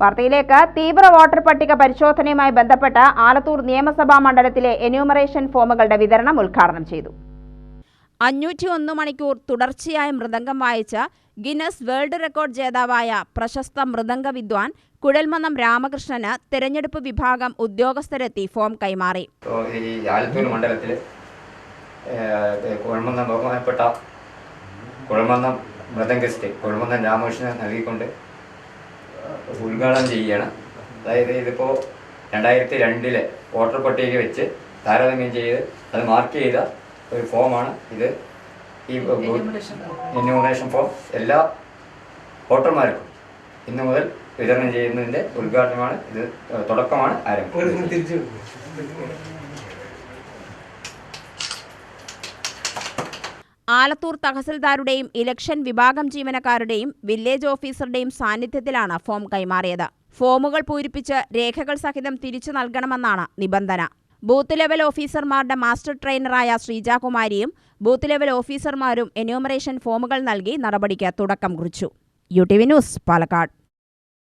വാർത്തയിലേക്ക് തീവ്ര വോട്ടർ പട്ടിക പരിശോധനയുമായി ബന്ധപ്പെട്ട് ആലത്തൂർ നിയമസഭാ മണ്ഡലത്തിലെ എന്യൂമറേഷൻ ഫോമുകളുടെ വിതരണം ഉദ്ഘാടനം ചെയ്തു. അഞ്ഞൂറ്റി ഒന്ന് മണിക്കൂർ തുടർച്ചയായ മൃദംഗം വായിച്ച ഗിന്നസ് വേൾഡ് റെക്കോർഡ് ജേതാവായ പ്രശസ്ത മൃദംഗ വിദ്വാൻ കുഴൽമന്നം രാമകൃഷ്ണന് തെരഞ്ഞെടുപ്പ് വിഭാഗം ഉദ്യോഗസ്ഥരെത്തി ഫോം കൈമാറി. ഈ ആലത്തൂർ മണ്ഡലത്തിൽ ബഹുമാനപ്പെട്ട മൃദംഗസ്റ്റ് കുഴമന്നം രാമകൃഷ്ണൻ നൽകിക്കൊണ്ട് ഉദ്ഘാടനം ചെയ്യണം. അതായത് ഇതിപ്പോൾ രണ്ടായിരത്തി രണ്ടിലെ വോട്ടർ പട്ടിക വെച്ച് താരതമ്യം ചെയ്ത് അത് മാർക്ക് ചെയ്ത ഒരു ഫോമാണ് ഇത്. ഈ എന്യൂമറേഷൻ ഫോം എല്ലാ വോട്ടർമാർക്കും ഇന്നു മുതൽ വിതരണം ചെയ്യുന്നതിന്റെ ഉദ്ഘാടനമാണ് ഇത് തുടക്കമാണ് ആരംഭം ആലത്തൂർ തഹസിൽദാരുടെയും ഇലക്ഷൻ വിഭാഗം ജീവനക്കാരുടെയും വില്ലേജ് ഓഫീസറുടെയും സാന്നിധ്യത്തിലാണ് ഫോം കൈമാറിയത്. ഫോമുകൾ പൂരിപ്പിച്ച് രേഖകൾ സഹിതം തിരിച്ചു നൽകണമെന്നാണ് നിബന്ധന. ബൂത്ത് ലെവൽ ഓഫീസർമാരുടെ മാസ്റ്റർ ട്രെയിനറായ ശ്രീജാകുമാരിയും ബൂത്ത് ലെവൽ ഓഫീസർമാരും എന്യൂമറേഷൻ ഫോമുകൾ നൽകി നടപടിക്ക് തുടക്കം കുറിച്ചു. U T V news Palakkad.